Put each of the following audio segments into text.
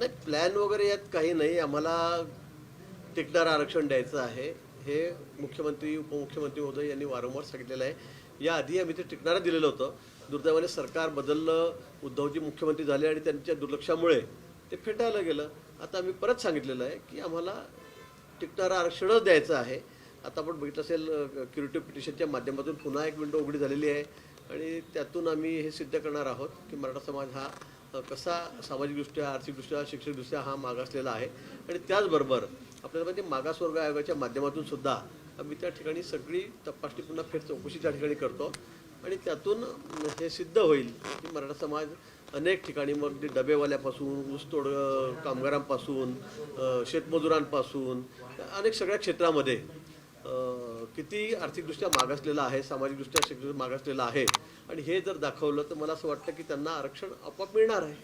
नाही प्लॅन वगैरे यात काही नाही. आम्हाला टिकणारं आरक्षण द्यायचं आहे. हे मुख्यमंत्री उपमुख्यमंत्री महोदय यांनी वारंवार सांगितलेलं आहे. याआधी आम्ही ते टिकणारं दिलेलं होतं. दुर्दैवाने सरकार बदललं उद्धवजी मुख्यमंत्री झाले आणि त्यांच्या दुर्लक्षामुळे ते फेटाळलं गेलं. आता आम्ही परत सांगितलेलं आहे की आम्हाला टिकणारं आरक्षणच द्यायचं आहे. आता आपण बघितलं असेल क्युरेटिव्ह पिटिशनच्या माध्यमातून पुन्हा एक विंडो उघडी झालेली आहे. आणि त्यातून आम्ही हे सिद्ध करणार आहोत की मराठा समाज हा कसा सामाजिकदृष्ट्या आर्थिकदृष्ट्या शैक्षणिकदृष्ट्या हा मागासलेला आहे. आणि त्याचबरोबर आपल्याला माहिती मागासवर्ग आयोगाच्या माध्यमातून सुद्धा आम्ही त्या ठिकाणी सगळी तपासणी पुन्हा फेर चौकशी त्या ठिकाणी करतो. आणि त्यातून हे सिद्ध होईल की मराठा समाज अनेक ठिकाणी मग ते डबेवाल्यापासून ऊसतोड कामगारांपासून शेतमजुरांपासून अनेक सगळ्या क्षेत्रामध्ये किती आर्थिकदृष्ट्या मागासलेला आहे सामाजिकदृष्ट्या शैक्षणिक मागासलेला आहे आणि हे जर दाखवलं तर मला असं वाटतं की त्यांना आरक्षण आपोआप मिळणार आहे.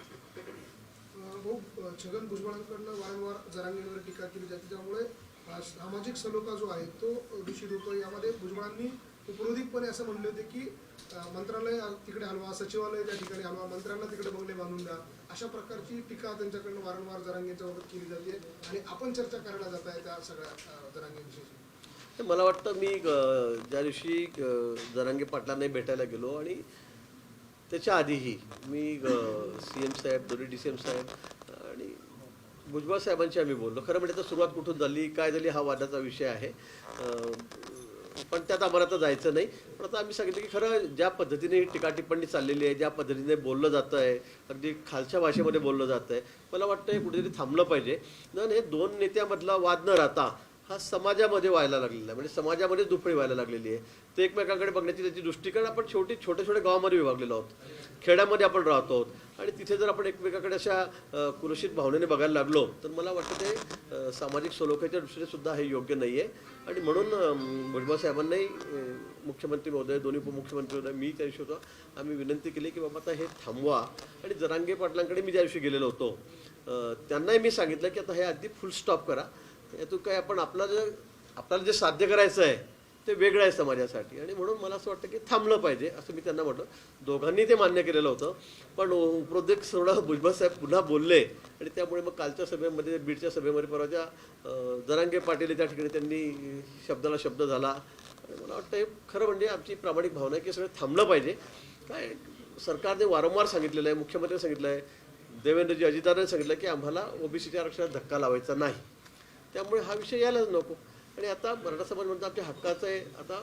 हो, छगन भुजबळांकडनं वारंवार जरांगींवर टीका केली जाते. त्यामुळे सामाजिक सलोखा जो आहे तो दूषित होतो. यामध्ये भुजबळांनी उपरोधिकपणे असं म्हणले होते की मंत्रालय तिकडे हलवा सचिवालय त्या ठिकाणी हलवा मंत्र्यांना तिकडे बंगले बांधून द्या. अशा प्रकारची टीका त्यांच्याकडनं वारंवार जरांगींच्या बाबत केली जाते. आणि आपण चर्चा करायला जात आहे त्या सगळ्या अं, मला वाटतं मी ज्या दिवशी जरांगे पाटलांनाही भेटायला गेलो आणि त्याच्या आधीही मी सी एम साहेब दोन्ही डी सी एम साहेब आणि भुजबळ साहेबांशी आम्ही बोललो. खरं म्हणजे तर सुरुवात कुठून झाली काय झाली हा वादाचा विषय आहे. पण त्यात आम्हाला तर जायचं नाही. पण आता आम्ही सांगितलं की खरं ज्या पद्धतीने ही टीकाटिप्पणी चाललेली आहे ज्या पद्धतीने बोललं जातं आहे अगदी खालच्या भाषेमध्ये बोललं जातं आहे मला वाटतं हे कुठेतरी थांबलं पाहिजे. न हे दोन नेत्यामधला वाद न राहता हा समाजामध्ये व्हायला लागलेला आहे. म्हणजे समाजामध्ये दुफळी व्हायला लागलेली आहे. ते एकमेकांकडे बघण्याची त्याची दृष्टिकोन आपण शेवटी छोट्या छोट्या गावामध्ये विभागलेलो आहोत. खेड्यामध्ये आपण राहतो आहोत. आणि तिथे जर आपण एकमेकाकडे अशा कुरुषित भावनेने बघायला लागलो तर मला वाटतं ते सामाजिक सलोख्याच्या दृष्टीने सुद्धा हे योग्य नाही आहे आणि म्हणून अम, भुजबळ साहेबांनाही मुख्यमंत्री महोदय दोन्ही उपमुख्यमंत्री महोदय मी त्या दिवशी होतो. आम्ही विनंती केली की बाबा आता हे थांबवा. आणि जरांगे पाटलांकडे मी ज्या दिवशी गेलेलो होतो. त्यांनाही मी सांगितलं की आता हे अगदी फुल स्टॉप करा. यातून काय आपण आपला जे आपल्याला जे साध्य करायचं आहे ते वेगळं आहे समाजासाठी. आणि म्हणून मला असं वाटतं की थांबलं पाहिजे असं मी त्यांना म्हटलं. दोघांनी ते मान्य केलेलं होतं पण उपरोधक सोडा भुजबळ साहेब पुन्हा बोलले. आणि त्यामुळे मग कालच्या सभेमध्ये बीडच्या सभेमध्ये परवाच्या जरांगे पाटील त्या ठिकाणी त्यांनी शब्दाला शब्द झाला. आणि मला वाटतं हे खरं म्हणजे आमची प्रामाणिक भावना आहे की सगळं थांबलं पाहिजे. काय सरकारने वारंवार सांगितलेलं आहे मुख्यमंत्र्यांनी सांगितलं आहे देवेंद्रजी अजितदारांनी सांगितलं की आम्हाला ओबीसीच्या आरक्षणात धक्का लावायचा नाही. त्यामुळे हा विषय यायलाच नको. आणि आता मराठा समाज म्हणतो आमच्या हक्काचं आहे. आता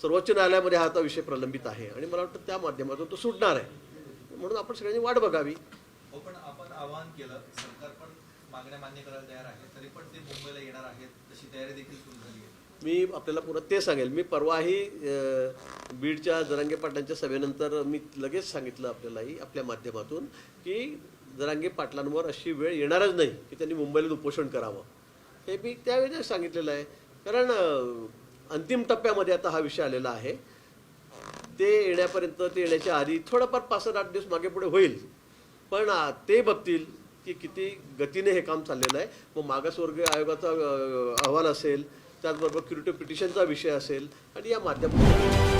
सर्वोच्च न्यायालयामध्ये हा आता विषय प्रलंबित आहे. आणि मला वाटतं त्या माध्यमातून तो सुटणार आहे. म्हणून आपण सगळ्यांनी वाट बघावी. हो पण आपण आवाहन केलं सरकार पण मागण्या मान्य करायला तयार आहे. तरी पण ते मुंबईला येणार आहेत तशी तयारी देखील सुरू झाली आहे. मी आपल्याला पुन्हा ते सांगेल. मी परवाही बीडच्या जरांगे पाटलांच्या सभेनंतर मी लगेच सांगितलं आपल्यालाही आपल्या माध्यमातून की जरांगे पाटलांवर अशी वेळ येणारच नाही की त्यांनी मुंबईला उपोषण करावं. हे मी त्यावेळेस सांगितलेलं आहे. कारण अंतिम टप्प्यामध्ये आता हा विषय आलेला आहे. ते येण्यापर्यंत ते येण्याच्या आधी थोडंफार पाच सात आठ दिवस मागे पुढे होईल. पण ते बघतील की किती गतीने हे काम चाललेलं आहे. मग मागासवर्गीय आयोगाचा अहवाल असेल त्याचबरोबर क्युरेटिव्ह पिटिशनचा विषय असेल आणि या माध्यमातून